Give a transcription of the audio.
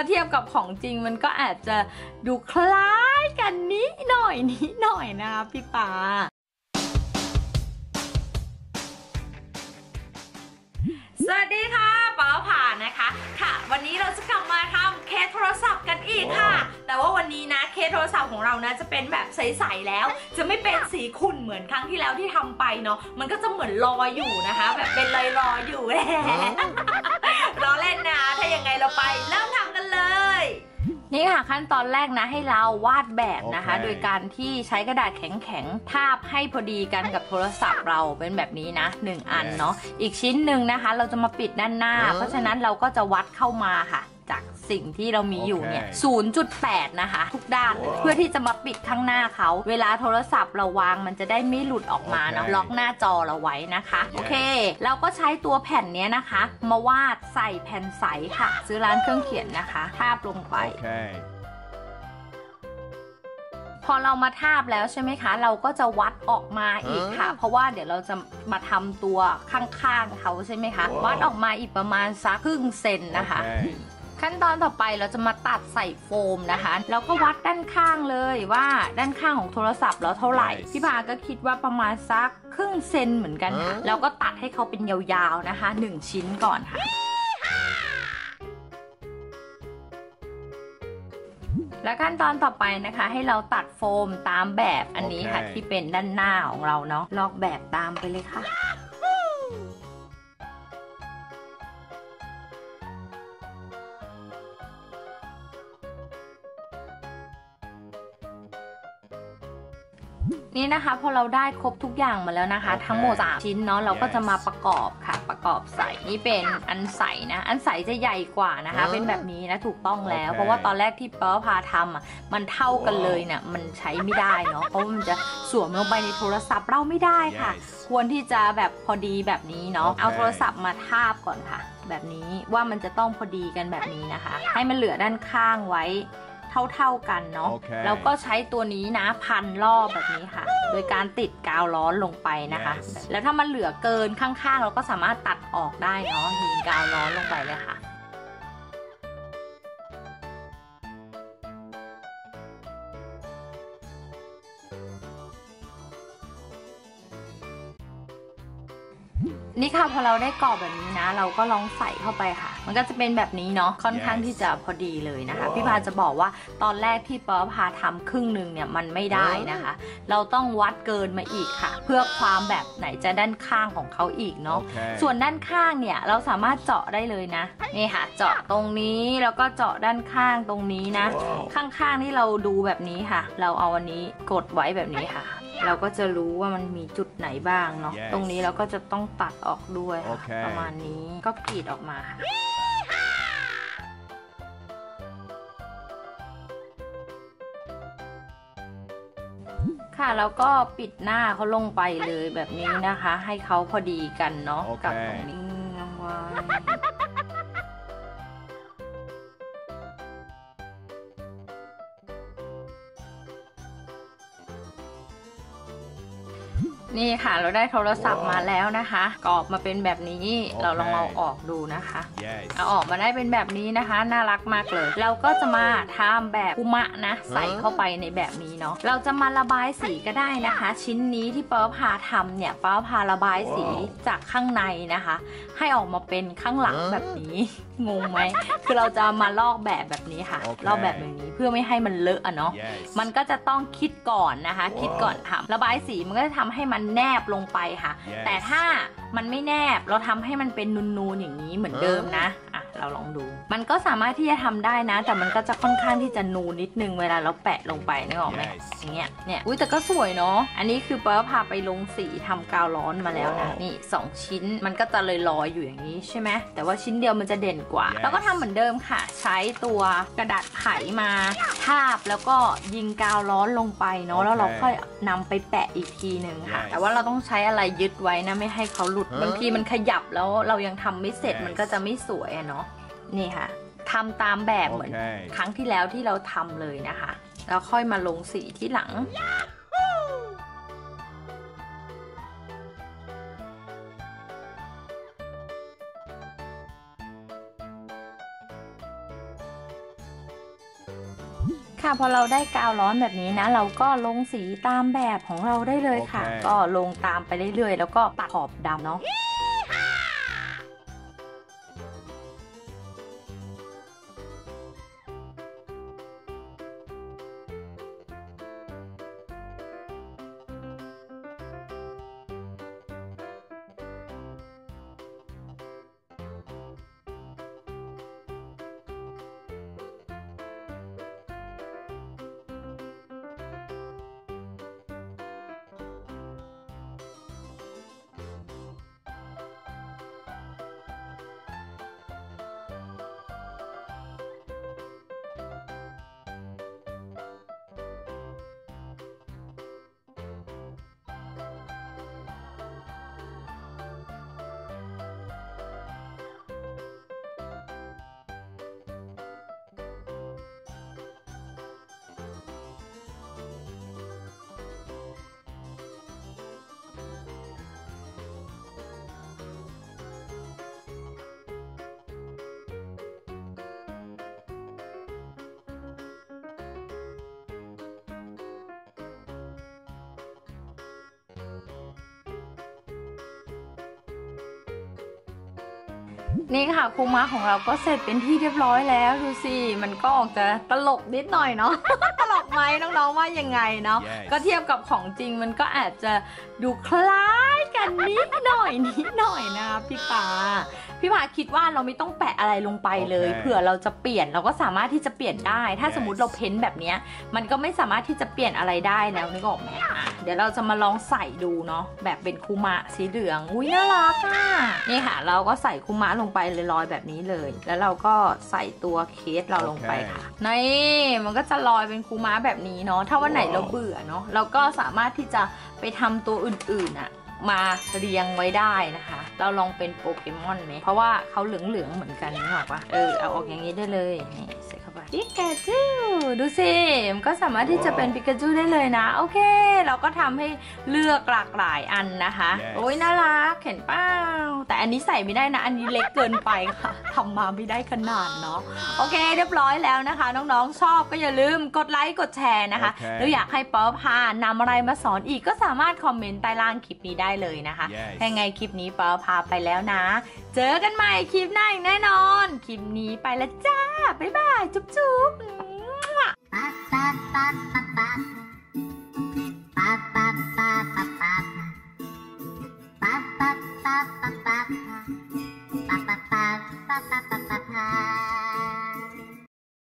ก็เทียบกับของจริงมันก็อาจจะดูคล้ายกันนิดหน่อยนิดหน่อยนะคะพี่ปาสวัสดีค่ะป๋าผ่านนะคะ ค่ะ วันนี้เราจะกลับมาทำเคสโทรศัพท์กันอีกค่ะ แต่ว่าวันนี้นะเคสโทรศัพท์ของเรานะจะเป็นแบบใสๆแล้ว จะไม่เป็นสีขุ่นเหมือนครั้งที่แล้วที่ทำไปเนาะมันก็จะเหมือนลอยอยู่นะคะ แบบเป็นลอยลอยๆอยู่แหละรอเล่นนะถ้ายังไงเราไปเริ่มทำกั นเลยนี่ค่ะขั้นตอนแรกนะให้เราวาดแบบนะคะโอเคโดยการที่ใช้กระดาษแข็งๆทาบให้พอดีกันกับโทรศัพท์เราเป็นแบบนี้นะหนึ่งอันเนาะอีกชิ้นหนึ่งนะคะ เราจะมาปิดด้านหน้าฮะเพราะฉะนั้นเราก็จะวัดเข้ามาค่ะจาก สิ่งที่เรามีอยู่เนี่ยโอเค0.8 นะคะ ทุกด้านเลยเพื่อที่จะมาปิดข้างหน้าเขา เวลาโทรศัพท์เราวางมันจะได้ไม่หลุดออกมาเนาะโอเคล็อกหน้าจอเราไว้นะคะ Yes โอเค เราก็ใช้ตัวแผ่นเนี้ยนะคะ มาวาดใส่แผ่นใสค่ะ ซื้อร้านเครื่องเขียนนะคะ ทาบลงไป Okay. พอเรามาทาบแล้วใช่ไหมคะ เราก็จะวัดออกมาอีกค่ะ เพราะว่าเดี๋ยวเราจะมาทำตัวข้างๆเขาใช่ไหมคะว้าววัดออกมาอีกประมาณสักครึ่งเซนนะคะโอเค ขั้นตอนต่อไปเราจะมาตัดใส่โฟมนะคะแล้วก็วัดด้านข้างเลยว่าด้านข้างของโทรศัพท์เราเท่าไหร่ Nice พี่พาก็คิดว่าประมาณสักครึ่งเซนเหมือนกันค่ะฮะแล้วก็ตัดให้เขาเป็นยาวๆนะคะหนึ่งชิ้นก่อนค่ะและขั้นตอนต่อไปนะคะ ให้เราตัดโฟมตามแบบอันนี้ค่ะโอเคที่เป็นด้านหน้าของเราเนาะลอกแบบตามไปเลยค่ะ นี่นะคะพอเราได้ครบทุกอย่างมาแล้วนะคะโอเคทั้งหมด3ชิ้นเนาะเราก็ Yes จะมาประกอบค่ะ ประกอบใส่นี่เป็นอันใสนะ อันใสจะใหญ่กว่านะคะฮะเป็นแบบนี้นะถูกต้องแล้วโอเคเพราะว่าตอนแรกที่เป้าพาทำอะมันเท่ากันเลยเนี่ยมันใช้ไม่ได้เนาะเพราะว่ามันจะสวมลงไปในโทรศัพท์เราไม่ได้ค่ะ Yes ควรที่จะแบบพอดีแบบนี้เนาะโอเคเอาโทรศัพท์มาทาบก่อนค่ะ แบบนี้ว่ามันจะต้องพอดีกันแบบนี้นะคะ ให้มันเหลือด้านข้างไว้ เท่าๆกันเนาะโอเคแล้วก็ใช้ตัวนี้นะพันรอบแบบนี้ค่ะ โดยการติดกาวร้อนลงไปนะคะ Yes แล้วถ้ามันเหลือเกินข้างๆ เราก็สามารถตัดออกได้เนาะยิงกาวร้อนลงไปเลยค่ะ นี่ค่ะพอเราได้กรอบแบบนี้นะ เราก็ลองใส่เข้าไปค่ะ มันก็จะเป็นแบบนี้เนาะค่อนข้าง Yes ที่จะพอดีเลยนะคะ Wow พี่พาจะบอกว่าตอนแรกที่ป๊อพาทำครึ่งหนึ่งเนี่ยมันไม่ได้นะคะ เราต้องวัดเกินมาอีกค่ะ เพื่อความแบบไหนจะด้านข้างของเขาอีกเนาะ Okay. ส่วนด้านข้างเนี่ยเราสามารถเจาะได้เลยนะนี่ค่ะ เจาะตรงนี้แล้วก็เจาะด้านข้างตรงนี้นะ Wow ข้างๆที่เราดูแบบนี้ค่ะ เราเอาอันนี้กดไว้แบบนี้ค่ะ เราก็จะรู้ว่ามันมีจุดไหนบ้างเนาะ Yes ตรงนี้เราก็จะต้องตัดออกด้วยค่ะโอเคประมาณนี้ก็กรีดออกมาค่ะค่ะแล้วก็ปิดหน้าเขาลงไปเลยแบบนี้นะคะ ให้เขาพอดีกันเนาะโอเคกับตรงนี้ นี่ค่ะเราได้โทรศัพท์มาแล้วนะคะ กรอบมาเป็นแบบนี้เราลองเอาออกดูนะคะ Yes. เอาออกมาได้เป็นแบบนี้นะคะ น่ารักมากเลย เราก็จะมาทำแบบคุมะนะ ใส่เข้าไปในแบบนี้เนาะเราจะมาระบายสีก็ได้นะคะ ชิ้นนี้ที่เป้าพาทำเนี่ยเป้าพาระบายสีว้าวจากข้างในนะคะ ให้ออกมาเป็นข้างหลังฮะแบบนี้ งงไหมคือเราจะมาลอกแบบแบบนี้ค่ะโอเคลอกแบบแบบนี้เพื่อไม่ให้มันเลอะอะเนาะ Yes. มันก็จะต้องคิดก่อนนะคะว้าวคิดก่อนทำระบายสีมันก็จะทำให้มันแนบลงไปค่ะ Yes แต่ถ้ามันไม่แนบเราทำให้มันเป็นนูนๆอย่างนี้เหมือนเดิมนะอะ เราลองดู มันก็สามารถที่จะทำได้นะ แต่มันก็จะค่อนข้างที่จะนูนนิดนึงเวลาเราแปะลงไปนึกออกไหม Yes อย่างเงี้ยเนี่ยอุ้ยแต่ก็สวยเนาะอันนี้คือเปิ้ลพาไปลงสีทำกาวร้อนมาแล้วนะว้าวนี่สองชิ้นมันก็จะเลยลอยอยู่อย่างนี้ใช่ไหมแต่ว่าชิ้นเดียวมันจะเด่นกว่า Yes เราก็ทำเหมือนเดิมค่ะ ใช้ตัวกระดาษไขมาทาบแล้วก็ยิงกาวร้อนลงไปเนาะแล้วเราโอเคค่อยนำไปแปะอีกทีหนึ่งค่ะ Yes แต่ว่าเราต้องใช้อะไรยึดไว้นะไม่ให้เขาหลุดฮะบางทีมันขยับแล้วเรายังทำไม่เสร็จ Yes มันก็จะไม่สวยอะเนาะ นี่ค่ะทำตามแบบเหมือน Okay. ครั้งที่แล้วที่เราทำเลยนะคะ แล้วค่อยมาลงสีที่หลังนค่ะพอเราได้กาวร้อนแบบนี้นะ เราก็ลงสีตามแบบของเราได้เลยค่ะ โอเค ก็ลงตามไปเรื่อยๆ แล้วก็ปัดขอบดำเนาะ นี่ค่ะครูมะของเราก็เสร็จเป็นที่เรียบร้อยแล้วดูสิมันก็ออกจะตลกนิดหน่อยเนาะ ตลกไหมน้องๆว่ายังไงเนาะ Yes ก็เทียบกับของจริงมันก็อาจจะดูคล้าย กันนิดหน่อยนิดหน่อยนะพี่ปาพี่ปาคิดว่าเราไม่ต้องแปะอะไรลงไปเลยโอเคเผื่อเราจะเปลี่ยนเราก็สามารถที่จะเปลี่ยนได้ ถ้า Yes สมมติเราเพ้นท์แบบเนี้ยมันก็ไม่สามารถที่จะเปลี่ยนอะไรได้แล้วนึกออกไหมอะเดี๋ยวเราจะมาลองใส่ดูเนาะแบบเป็นคุมะสีเหลืองอุ้ยน่ารักอะนี่ค่ะ เราก็ใส่คุมะลงไปเลยลอยแบบนี้เลย แล้วเราก็ใส่ตัวเคสเราลงไปค่ะนี่มันก็จะลอยเป็นคูม้าแบบนี้เนาะถ้าวันไหนเราเบื่อเนาะเราก็สามารถที่จะไปทำตัวอื่นๆอะ มาเรียงไว้ได้นะคะ เราลองเป็นโปเกมอนไหม เพราะว่าเขาเหลืองๆเหมือนกันนึกออกปะเออเอาออกอย่างนี้ได้เลยนี่ใส่เข้าไปปิกาจูดูสิมันก็สามารถที่จะเป็นปิกาจูได้เลยนะ โอเค เราก็ทำให้เลือกหลากหลายอันนะคะ Yes โอ้ยน่ารักเห็นเป้าแต่อันนี้ใส่ไม่ได้นะ อันนี้เล็กเกินไปค่ะทำมาไม่ได้ขนาดเนาะโอเค เรียบร้อยแล้วนะคะ น้องๆชอบก็อย่าลืมกดไลค์กดแชร์นะคะโอเคแล้วอยากให้ป๊อปพานำอะไรมาสอนอีกก็สามารถคอมเมนต์ใต้ล่างคลิปนี้ได้เลยนะคะ Yes ถ้าไงคลิปนี้ป๊อปพาไปแล้วนะ เจอกันใหม่คลิปหน้าอีกแน่นอน คลิปนี้ไปแล้วจ้า บ๊ายบาย จุ๊บจุ๊บ Bye.